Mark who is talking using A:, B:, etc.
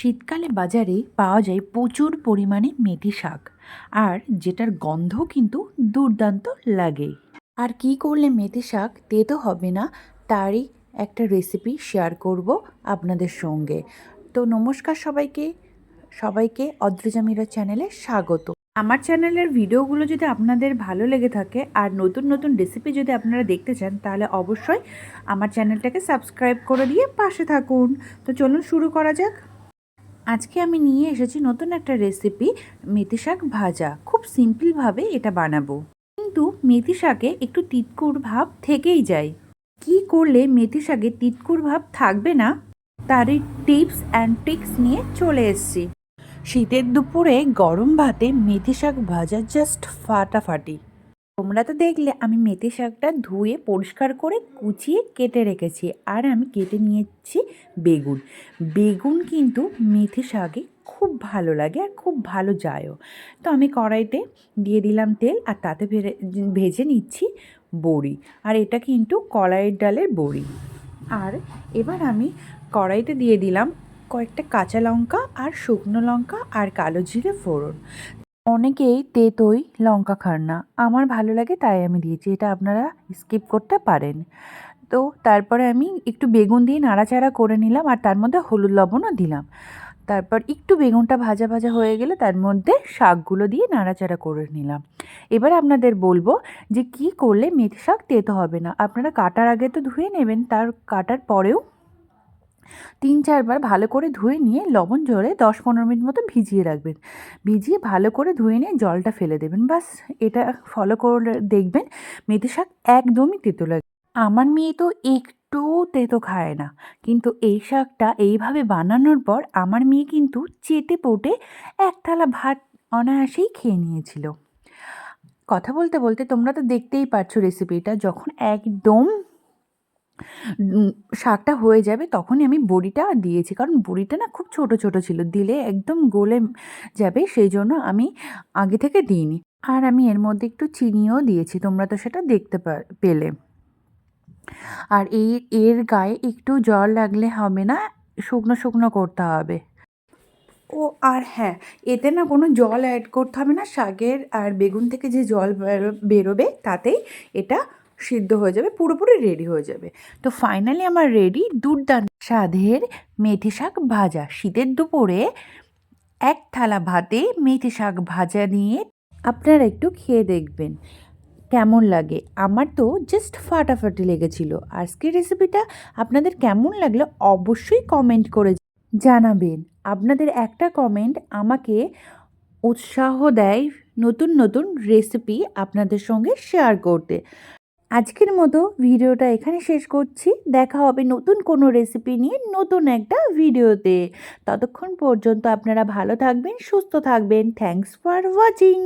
A: শীতকালে বাজারে পাওয়া যায় প্রচুর পরিমাণে মেথি শাক। আর যেটার গন্ধ কিন্তু দুর্দান্ত লাগে। আর কি করলে মেথি শাক তেতো হবে না, তারই একটা রেসিপি শেয়ার করব আপনাদের সঙ্গে। তো নমস্কার সবাইকে। সবাইকে অদ্রিজামিরা চ্যানেলে স্বাগত। আমার চ্যানেলের ভিডিওগুলো যদি আপনাদের ভালো লেগে থাকে আর নতুন নতুন রেসিপি যদি আপনারা দেখতে চান, তাহলে অবশ্যই আমার চ্যানেলটাকে সাবস্ক্রাইব করে দিয়ে পাশে থাকুন। তো চলুন শুরু করা যাক। আজকে আমি নিয়ে এসেছি নতুন একটা রেসিপি মেথি শাক ভাজা। খুব সিম্পলভাবে এটা বানাবো। কিন্তু মেথি শাকে একটু তিতকুর ভাব থেকেই যায়। কি করলে মেথি শাকে তিতকুর ভাব থাকবে না? তারই টিপস অ্যান্ড ট্রিক্স নিয়ে চলে এসেছি। শীতের দুপুরে গরম ভাতে মেথি শাক ভাজা জাস্ট ফাটাফাটি। তোমরা তো দেখলে, আমি মেথি শাকটা ধুয়ে, পরিষ্কার করে কুচিয়ে কেটে রেখেছি। আর আমি কেটে নিয়েছি বেগুন। বেগুন কিন্তু মেথি শাকে খুব ভালো লাগে আর খুব ভালো যায়ও। তো আমি কড়াইতে দিয়ে দিলাম তেল আর তাতে ভেজে নিচ্ছি বড়ি। আর এটা কিন্তু কলাইয়ের ডালের বড়ি। আর এবার আমি কড়াইতে দিয়ে দিলাম কয়েকটা কাঁচা লঙ্কা আর শুকনো লঙ্কা আর কালো জিরে ফোড়ন। অনেকেই তেতোই লঙ্কা খান না আমার ভালো লাগে তাই আমি দিয়েছি। এটা আপনারা স্কিপ করতে পারেন। তো তারপরে আমি একটু বেগুন দিয়ে নাড়াচাড়া করে নিলাম আর তার মধ্যে হলুদ লবণও দিলাম। তারপর একটু বেগুনটা ভাজা ভাজা হয়ে গেলে তার মধ্যে শাকগুলো দিয়ে নাড়াচাড়া করে নিলাম। এবার আপনাদের বলব যে কি করলে মেথি শাক তেতো হবে না। আপনারা কাটার আগে তো ধুয়ে নেবেন, তার কাটার পরেও তিন চারবার ভালো করে ধুয়ে নিয়ে লবণ জলে দশ পনেরো মিনিট মতো ভিজিয়ে রাখবেন। ভিজিয়ে ভালো করে ধুয়ে নিয়ে জলটা ফেলে দেবেন। বাস এটা ফলো করে দেখবেন, মেথি শাক একদমই তেতো লাগে। আমার মেয়ে তো একটু তেতো খায় না, কিন্তু এই শাকটা এইভাবে বানানোর পর আমার মেয়ে কিন্তু চেটে পোটে এক থালা ভাত অনায়াসেই খেয়ে নিয়েছিল। কথা বলতে বলতে তোমরা তো দেখতেই পাচ্ছ রেসিপিটা যখন একদম শাকটা হয়ে যাবে তখনই আমি বড়িটা দিয়েছি। কারণ বড়িটা না খুব ছোট ছোট ছিল, দিলে একদম গলে যাবে, সেই জন্য আমি আগে থেকে দিইনি। আর আমি এর মধ্যে একটু চিনিও দিয়েছি, তোমরা তো সেটা দেখতে পেলে। আর এই, এর গায়ে একটু জল লাগলে হবে না, শুকনো শুকনো করতে হবে। ও, আর হ্যাঁ এতে না কোনো জল অ্যাড করতে হবে না, শাকের আর বেগুন থেকে যে জল বেরো- বেরোবে, তাতেই এটা সিদ্ধ হয়ে যাবে, পুরোপুরি রেডি হয়ে যাবে। তো ফাইনালি আমার রেডি দুর্দান্ত। স্বাদের মেথি শাক ভাজা। শীতের দুপুরে এক থালা ভাতে মেথি শাক ভাজা নিয়ে আপনারা একটু খেয়ে দেখবেন, কেমন লাগে। আমার তো জাস্ট ফাটাফাটি লেগেছিল। আজকের রেসিপিটা আপনাদের কেমন লাগল অবশ্যই কমেন্ট করে জানাবেন। আপনাদের একটা কমেন্ট আমাকে উৎসাহ দেয় নতুন নতুন রেসিপি আপনাদের সঙ্গে শেয়ার করতে। আজকের মতো ভিডিওটা এখানে শেষ করছি। দেখা হবে নতুন কোনো রেসিপি নিয়ে নতুন একটা ভিডিওতে। ততক্ষণ পর্যন্ত আপনারা ভালো থাকবেন, সুস্থ থাকবেন। Thanks for watching